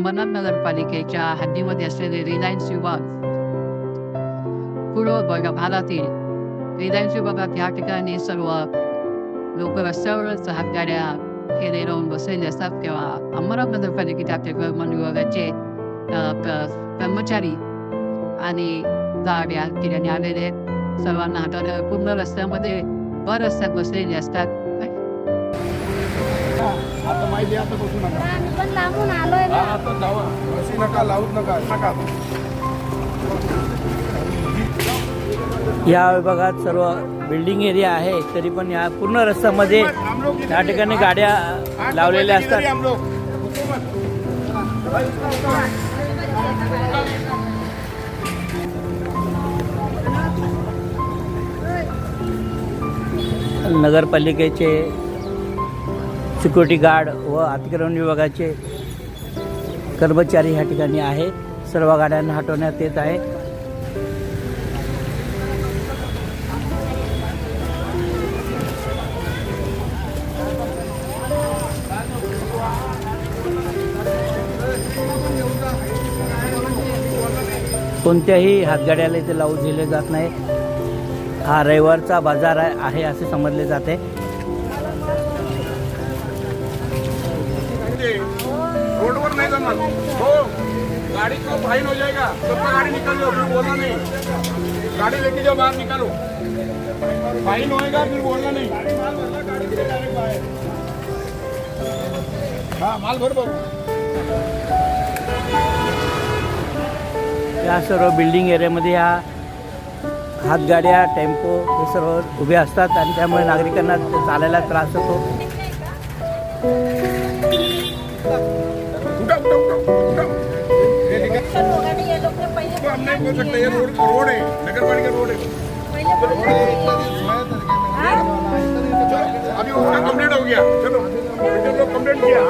अंबरनाथ नगरपालिकेच्या हद्दीमध्ये असलेले रिलायन्स विभाग पूर्व भागातील रिलायन्स विभागात या ठिकाणी सर्व लोक रस्त्यावरच हातगाड्या खेळे राहून बसलेले असतात तेव्हा अंबरनाथ नगरपालिकेच्या अतिक्रमण विभागाचे कर्मचारी आणि गाड्या या ठिकाणी आलेले आहेत. सर्वांना हाताने पूर्ण रस्त्यामध्ये भर रस्त्यात बसलेले असतात आहे, आता बसू नका आम्ही पण लांबून आलोय आता जावा. बसू नका लावूच नका नका. या विभागात सर्व बिल्डिंग एरिया आहे तरी पण या पूर्ण रस्त्यामध्ये त्या ठिकाणी गाड्या लावलेल्या असतात. नगरपालिकेचे सिक्युरिटी गार्ड व अतिक्रमण विभागाचे कर्मचारी ह्या ठिकाणी आहे. सर्व गाड्यांना हटवण्यात येत आहे. कोणत्याही हातगाड्याला इथे लावू दिले जात नाही. हा रविवारचा बाजार आहे आहे असे समजले जाते. रोड पर नहीं करना हो. गाड़ी को फाइन हो जाएगा सबका गाड़ी निकाल लो फिर बोलना नहीं. गाड़ी लेके जाओ बाहर निकालो. फाइन होएगा फिर बोलना नहीं. हाँ माल भर भर या सर्व बिल्डिंग एरियामध्ये ह्या हातगाड्या टेम्पो हे सर्व उभे असतात आणि त्यामुळे नागरिकांना चालायला त्रास होतो. उठा उठा उठा. उठा हम नहीं बोल सकते ये रोड रोड है नगर पालिका रोड है अभी उसका कंप्लीट हो गया चलो. लोग कंप्लीट किया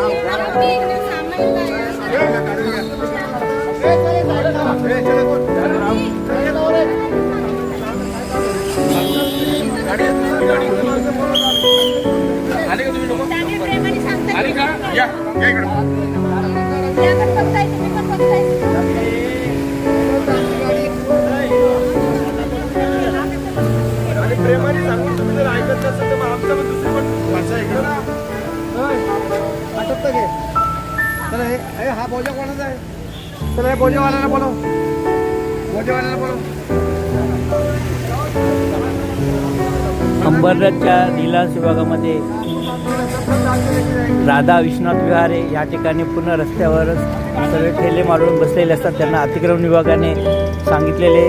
या या आणि प्रेमाने सांगून तुम्ही जर ऐकत नसेल तर मग आमचं पण दुसरी पण भाषा आहे का आटपतं घे चला हे हे हा बोजा कोणाचा आहे. चला हे बोजेवाल्याला बोलव. बोजेवाल्याला बोलव. अंबरनाथच्या निलास विभागामध्ये राधा विश्वनाथ विहारे या ठिकाणी पूर्ण रस्त्यावर सगळे ठेले मारून बसलेले असतात. त्यांना अतिक्रमण विभागाने सांगितलेले.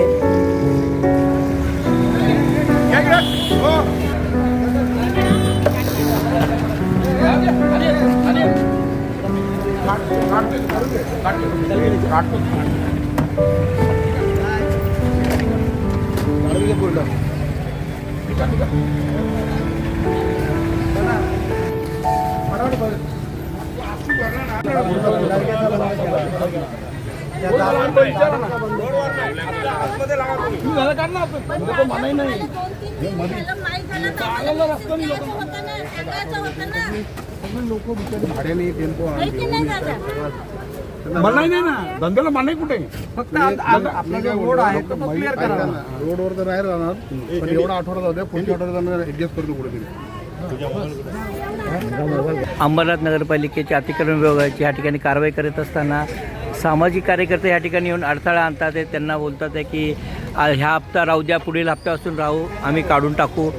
लोक इकडे हो काढतो भाड्याने टेम्पो मनाई नाही ना धंद्याला मनाई कुठे फक्त आपला जो रोड आहे तो क्लिअर करा रोडवर तर नाही राहणार पण एवढा आठवडा जाऊ द्या पुढच्या आठवड्यात ऍडजस्ट करतो कुठेतरी अंबरनाथ नगरपालिकेच्या अतिक्रमण विभागाची या ठिकाणी कारवाई करत असताना सामाजिक कार्यकर्ते या ठिकाणी येऊन अडथळा आणतात. आहे त्यांना बोलतात आहे की ह्या हप्ता राहू द्या पुढील हप्त्यापासून राहू आम्ही काढून टाकू.